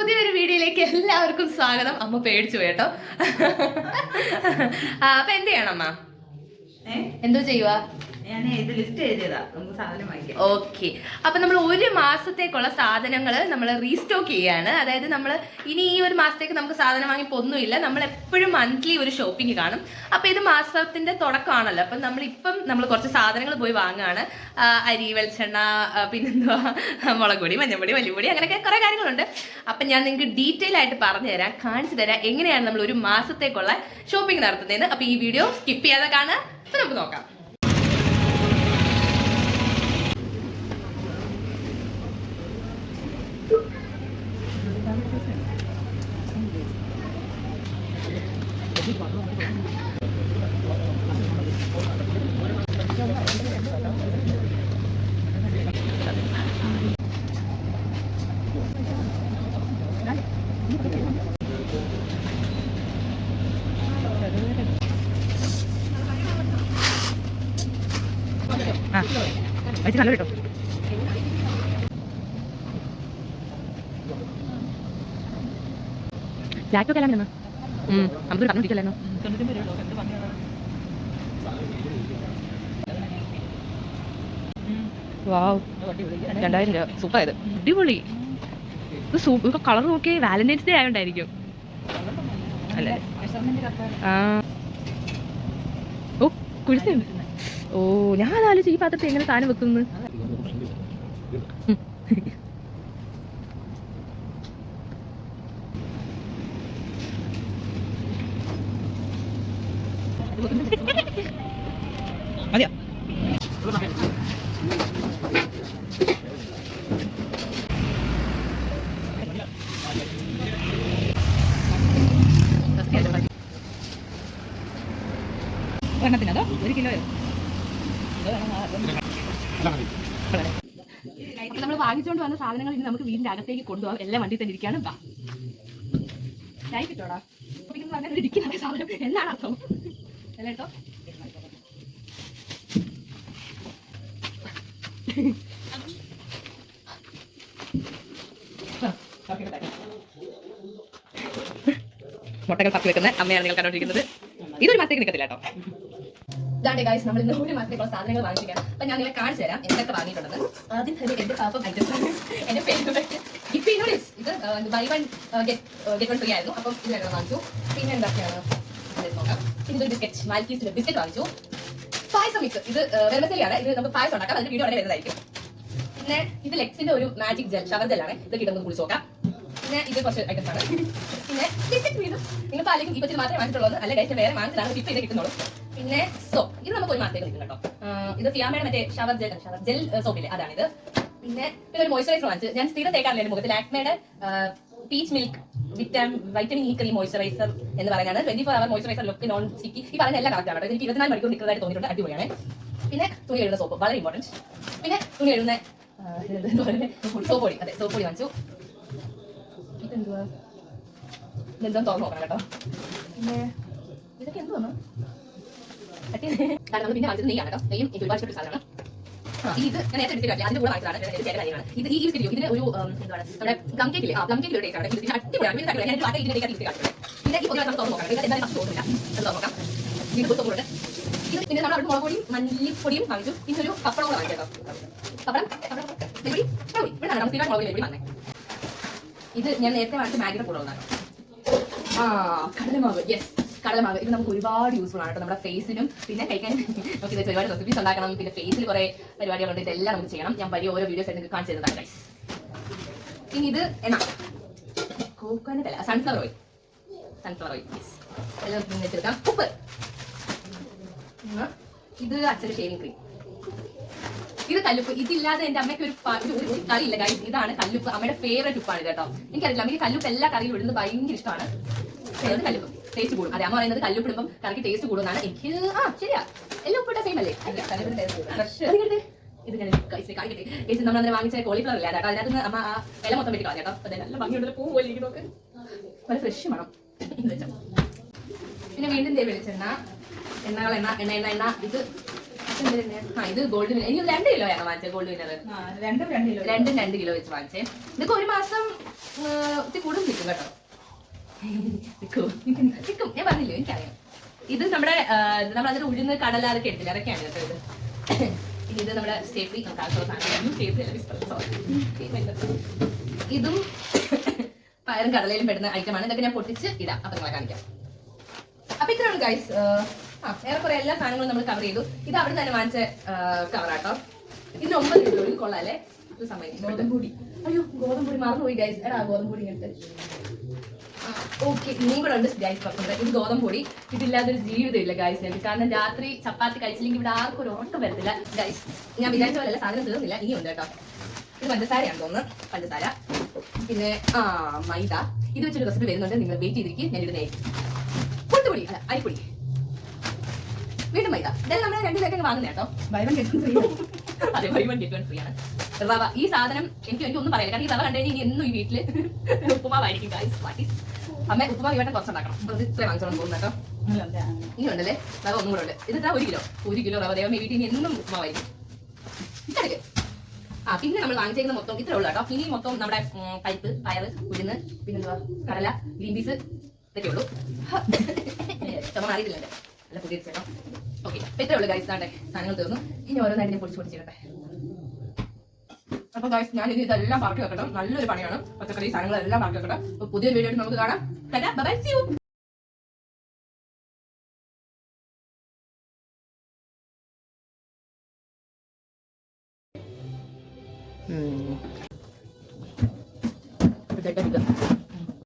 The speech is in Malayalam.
പുതിയൊരു വീഡിയോയിലേക്ക് എല്ലാവർക്കും സ്വാഗതം. അമ്മ പേടിച്ചു കേട്ടോ. അപ്പൊ എന്ത് ചെയ്യണം അമ്മ? എന്തോ ചെയ്യുക ഇത് ലിസ്റ്റ് നമുക്ക് സാധനം വാങ്ങിക്കാം ഓക്കെ അപ്പൊ നമ്മൾ ഒരു മാസത്തേക്കുള്ള സാധനങ്ങൾ നമ്മൾ റീസ്റ്റോക്ക് ചെയ്യാണ്. അതായത് നമ്മൾ ഇനി ഈ ഒരു മാസത്തേക്ക് നമുക്ക് സാധനം വാങ്ങിപ്പോ ഒന്നുമില്ല നമ്മൾ എപ്പോഴും മന്ത്ലി ഒരു ഷോപ്പിംഗ് കാണും. അപ്പൊ ഇത് മാസത്തിന്റെ തുടക്കമാണല്ലോ. അപ്പൊ നമ്മൾ ഇപ്പം നമ്മൾ കുറച്ച് സാധനങ്ങൾ പോയി വാങ്ങുകയാണ്. അരി വെളിച്ചെണ്ണ പിന്നെന്തുവാ? മുളക് പൊടി മഞ്ഞപ്പൊടി മല്ലിപ്പൊടി അങ്ങനെയൊക്കെ കുറെ കാര്യങ്ങളുണ്ട്. അപ്പൊ ഞാൻ നിങ്ങൾക്ക് ഡീറ്റെയിൽ ആയിട്ട് പറഞ്ഞു തരാം കാണിച്ചു തരാം എങ്ങനെയാണ് നമ്മൾ ഒരു മാസത്തേക്കുള്ള ഷോപ്പിംഗ് നടത്തുന്നതെന്ന്. അപ്പൊ ഈ വീഡിയോ സ്കിപ്പ് ചെയ്യാതെ കാണുക. നമുക്ക് നോക്കാം. നല്ല കേട്ടോ ലാപ്ടോപ്പ് എല്ലാം വരുന്നു നമുക്ക് പറഞ്ഞിരിക്കല്ലോ വാവ്. രണ്ടായിരം രൂപ. സൂപ്പർ ആയത് അടിപൊളി. ഇത് സൂപ്പർ കളർ നോക്കി വാലന്റൈൻസ് ഡേ ആയോണ്ടായിരിക്കും. അല്ലേ? ആ. ഓ കുഴിച്ചുണ്ട് ഓ ഞാൻ ആലോചിച്ചു ഈ പാത്രത്തിൽ എങ്ങനെ സാധനം വെക്കുന്നു ഒരെണ്ണത്തിനതോ? ഒരു കിലോയോ? അപ്പൊ നമ്മൾ വാങ്ങിച്ചുകൊണ്ട് വന്ന സാധനങ്ങൾ ഇനി നമുക്ക് വീടിന്റെ അകത്തേക്ക് കൊണ്ടുപോകാം. എല്ലാം വണ്ടി തന്നെ ഇരിക്കാണ് ലൈറ്റ് ഇട്ടോടാ. ഇരിക്കുന്ന സാധനം. എന്നാണ് അർത്ഥം അല്ല കേട്ടോ? മുട്ടകൾ പത്തി വെക്കുന്ന അമ്മയാണ് നിങ്ങൾ കണ്ടോണ്ടിരിക്കുന്നത് ഇതൊരു മാസത്തേക്ക് നിൽക്കത്തില്ല കേട്ടോ. ഇതാണ് ഗൈസ് നമ്മൾ ഇന്ന് ഒരു മാസത്തേക്കുള്ള സാധനങ്ങൾ വാങ്ങിച്ചിരിക്കാം. അപ്പൊ ഞാൻ നിങ്ങളെ കാണിച്ചു തരാം എന്തൊക്കെ വാങ്ങിയിട്ടുണ്ടെന്ന് ആദ്യം തന്നെ എന്റെ പാപ്പം ഐറ്റംസ് ആണ്. നൂഡിൽസ് ഇത് buy one get one free ആയിരുന്നു. അപ്പം ഇത് രണ്ടെണ്ണം വാങ്ങിച്ചു. പിന്നെ എന്തൊക്കെയാണ്? നോക്കാം. പിന്നെ ബിസ്ക്കറ്റ് മാൽക്കീസിന്റെ ബിസ്ക്കറ്റ് വാങ്ങിച്ചു. പായസം മിക്സ് ഇത് വെർമസലിയാണ് ഇത് നമുക്ക് പായസം ഉണ്ടാക്കാം. അതിന്റെ വീഡിയോ വളരെ വരുന്നതായിരിക്കും. പിന്നെ ഇത് ലെക്സിന്റെ ഒരു മാജിക് ജെൽ ഷവർ ജെല്ലാണ് ഇത് കിട്ടുന്നത് കുളിച്ച് നോക്കാം. പിന്നെ ഇത് കുറച്ച് ഐറ്റംസ് ആണ്. പിന്നെ ബിസ്ക്കറ്റ് വീണ്ടും നിങ്ങൾ അല്ലെങ്കിൽ ഇപ്പത്തിൽ മാത്രമേ വാങ്ങിയിട്ടുള്ളൂ അല്ല ഡേറ്റ് വേറെ വാങ്ങിച്ചതാണ്. ടിപ്പ് ഇത് കിട്ടുന്നുള്ളൂ. പിന്നെ സോപ്പ് ഇത് നമുക്ക് ഒരു മാസത്തേക്ക് കേട്ടോ. ഇത് ഫിയാമയുടെ മറ്റേ ഷവർ ജെൽ ഷവർ ജെൽ സോപ്പില്ലേ അതാണിത്. പിന്നെ പിന്നെ ഒരു മോയ്സ്ചറൈസർ വാങ്ങിച്ചു. ഞാൻ സ്ഥിരം തേക്കാറില്ല മുഖത്ത്? ലാക്മയുടെ peach milk vitamin E cream moisturiser എന്ന് പറയുന്നത് twenty four hour moisturiser look non sticky ഈ പറയുന്ന എല്ലാ കറക്റ്റ് ആണ്. എനിക്ക് ഇരുപത്തിനാല് മണിക്കൂർ നിൽക്കുന്നതായിട്ട് തോന്നിയിട്ടുണ്ട്. അടിപൊളിയാണ്. പിന്നെ തുണി എഴുതുന്ന സോപ്പ് വളരെ ഇമ്പോർട്ടന്റ് പിന്നെ തുണി എഴുതുന്ന സോപ്പ് പൊടി. അതെ സോപ്പ് പൊടി വാങ്ങിച്ചു. ഇതെന്തുവാ? ഇതെന്താ നോക്കണം കേട്ടോ. പിന്നെ ഇതൊക്കെ എന്തുവാണ് പിന്നെ നെയ്യാണ് കേട്ടോ. നെയ്യും എനിക്ക് ഒരുപാട് സാധനമാണ് ഇത് നേരത്തെ കൂടെ ആണ്. ഞാൻ പിന്നെ ഇത് ഇത് നമ്മൾ അവിടെ മുളകുപൊടിയും മല്ലിപ്പൊടിയും വാങ്ങിച്ചു. പിന്നെ ഒരു പപ്പടം കൂടെ ഇത് ഞാൻ നേരത്തെ വാങ്ങിച്ച മാഗിയുടെ കൂടെ ആ കടലമാവ്. യെസ് കടലമാവ്. ഇത് നമുക്ക് ഒരുപാട് യൂസ്ഫുൾ ആണ് കേട്ടോ നമ്മുടെ ഫേസിനും പിന്നെ കഴിക്കാൻ നമുക്ക് ഇത് ഒരുപാട് റെസിപ്പീസ് ഉണ്ടാക്കണം. പിന്നെ ഫേസിൽ കുറെ പരിപാടികളുണ്ട്. ഇതെല്ലാം നമുക്ക് ചെയ്യണം. ഞാൻ വലിയ ഓരോ വീഡിയോസ് നിങ്ങൾക്ക് കാണിച്ചു തരുന്നതാണ് ഗൈസ് ഇനി ഇത് എന്നാ കോക്കോനട്ട് അല്ല സൺഫ്ലവർ ഓയിൽ സൺഫ്ലവർ ഓയിൽ എല്ലാം വെച്ചെടുക്കാം ഉപ്പ്. ഇത് അച്ഛന്റെ ഷേവിംഗ് ക്രീം ഇത് കല്ലുപ്പ്. ഇതില്ലാതെ എന്റെ അമ്മയ്ക്ക് ഒരു കറി ഇല്ല കാര്യം. ഇതാണ് കല്ലുപ്പ്. അമ്മയുടെ ഫേവറേറ്റ് ഉപ്പാണ് കേട്ടോ. എനിക്കറിയില്ല. അമ്മയ്ക്ക് കല്ലുപ്പ് എല്ലാ കറിയിലും ഇടുന്നത് ഭയങ്കര ഇഷ്ടമാണ്. കല്ലുപ്പ്. ടേസ്റ്റ് കൂടും. അതെ അമ്മ പറയുന്നത് കല്ലുപ്പിടുമ്പം കറക്കി ടേസ്റ്റ് കൂടുന്നതാണ് എനിക്ക് ആ ശരിയാ. എല്ലാം ഉപ്പിട്ട സെയിം അല്ലേ? ഇത് ഞാൻ കാണിക്കട്ടെ ചേച്ചി നമ്മൾ അങ്ങനെ വാങ്ങിച്ച കോളിഫ്ലവർ ഇല്ല? കേട്ടോ അതിനകത്ത് നിന്ന് അമ്മ ആ വില മൊത്തം വെട്ടി കളഞ്ഞ കേട്ടോ. അതെ നല്ല ഭംഗിയുള്ള പൂ പോലെ ഇരിക്കുന്നൊക്കെ വളരെ ഫ്രഷ് മണം. വെച്ചോ. പിന്നെ വീണ്ടും ദേ വെളിച്ചെണ്ണ. എണ്ണകൾ എണ്ണ എണ്ണ എണ്ണ എണ്ണ. ഇത് ആ ഇത് ഗോൾഡ് വിനർ ഇനി രണ്ട് കിലോ ആണ് വാങ്ങിച്ചത് ഗോൾഡ് വിനർ രണ്ടും രണ്ട് കിലോ രണ്ടും രണ്ട് കിലോ വെച്ച് വാങ്ങിച്ചേ. ഇതൊക്കെ ഒരു മാസം ഒത്തിരി കൂടുതൽ കിട്ടും കേട്ടോ. നിൽക്കും ഞാൻ പറഞ്ഞില്ലേ എനിക്കറിയാം. ഇത് നമ്മുടെ നമ്മൾ അതിൽ ഉഴുന്ന് കടല അതൊക്കെ എടുത്തില്ല അതൊക്കെയാണ് ഇത്. ഇനി ഇത് നമ്മുടെ സ്റ്റേപ്പി നമുക്ക് ആവശ്യമുള്ള സാധനം സ്റ്റേഫ്രി അല്ല whisper, sorry. ഇതും പയറും കടലയിലും പെടുന്ന ഐറ്റമാണ്. ഇതൊക്കെ ഞാൻ പൊട്ടിച്ച് ഇടാം. അപ്പൊ നിങ്ങളെ കാണിക്കാം. അപ്പൊ ഇത്രയാണ് ഗൈസ് ആ ഏറെക്കുറെ എല്ലാ സാധനങ്ങളും നമ്മൾ കവർ ചെയ്തു. ഇത് അവിടെ തന്നെ വാങ്ങിച്ച കവറാട്ടോ ഇതിന് ഒമ്പത് കിലോ ഇത് കൊള്ളാല്ലേ ഇത് സമയം ഗോതമ്പൊടി അയ്യോ ഗോതമ്പൂടി മറന്നുപോയി ഗൈസ് എടാ ഗോതമ്പൂടി ഇങ്ങനത്തെ ഓക്കെ ഇനിയും കൂടെ ഉണ്ട് ഗൈസ് പപ്പുണ്ട് ഇത് ഗോതമ്പൊടി ഇതില്ലാതൊരു ജീവിതമില്ല ഗൈസ് ഞങ്ങൾക്ക് കാരണം രാത്രി ചപ്പാത്തി കഴിച്ചില്ലെങ്കിൽ ഇവിടെ ആർക്കും ഒരു ഓട്ടം വരത്തില്ല. ഗൈസ് ഞാൻ വിചാരിച്ച പോലെയല്ല സാധനം തീർന്നില്ല. ഇനി ഉണ്ട് കേട്ടോ. ഇത് പഞ്ചസാരയാണ് തോന്നുന്നു. പഞ്ചസാര. പിന്നെ ആ മൈദ. ഇത് വെച്ചൊരു റെസിപ്പി വരുന്നുണ്ട്. നിങ്ങൾ വെയിറ്റ് ചെയ്തിരിക്കും. ഞാൻ ഇടുന്നേ. പൊട്ടുപൊടി. അല്ല അരിപ്പൊടി. വീണ്ടും മൈദ. ഇതെല്ലാം നമ്മൾ രണ്ട് പേരൊക്കെ വാങ്ങുന്ന കേട്ടോ. ബൈ വൺ ഗെറ്റ് ഫ്രീ അതെ ഗെറ്റ് വൺ ആണ്. റവ ഈ സാധനം എനിക്ക് എനിക്ക് ഒന്നും പറയാനില്ല കാരണം ഈ റവ കണ്ടു കഴിഞ്ഞാൽ ഇനി എന്നും ഈ വീട്ടിൽ ഉപ്പുമാവായിരിക്കും അമ്മ ഉപ്പുമാവ് ഇവിടെ കുറച്ചുണ്ടാക്കണം. അപ്പൊ ഇത് ഇത്ര വാങ്ങിച്ചോളം പോകുന്നു കേട്ടോ. ഇനി ഉണ്ടല്ലേ? റവ ഒന്നും കൂടെ ഉണ്ട്. ഇത് ഒരു കിലോ. ഒരു കിലോ റവ ദൈവം വീട്ടിൽ ഇനി എന്നും ഉപ്പുമാവായിരിക്കും. ഇതെടുക്ക്. ആ പിന്നെ നമ്മൾ വാങ്ങിച്ചേക്കുന്ന മൊത്തം ഇത്രേ ഉള്ളൂ കേട്ടോ. ഇനി മൊത്തം നമ്മുടെ പരിപ്പ് പയറ് ഉഴുന്ന് പിന്നെന്തുവാ? കടല ഗ്രീൻ പീസ് ഇതൊക്കെ ഉള്ളൂ. ചുമ മാറിയിട്ടില്ല നല്ല പുതിയ ചേട്ടോ. ഓക്കെ ഇത്രേ ഉള്ളൂ ഗൈസ് താണ്ടെ സാധനങ്ങൾ തീർന്നു. ഇനി ഓരോന്നായിട്ട് ഞാൻ പൊടിച്ച് പൊടിച്ചിടട്ടെ അപ്പൊ ഗൈസ് ഞാൻ ഇനി ഇതെല്ലാം പറക്കി വെക്കട്ടെ. നല്ലൊരു പണിയാണ്. പച്ചക്കറി സാധനങ്ങളെല്ലാം പറക്കി വെക്കട്ടെ. അപ്പൊ പുതിയൊരു വീഡിയോ ആയിട്ട് നമുക്ക് കാണാം. Bye see you Hmm.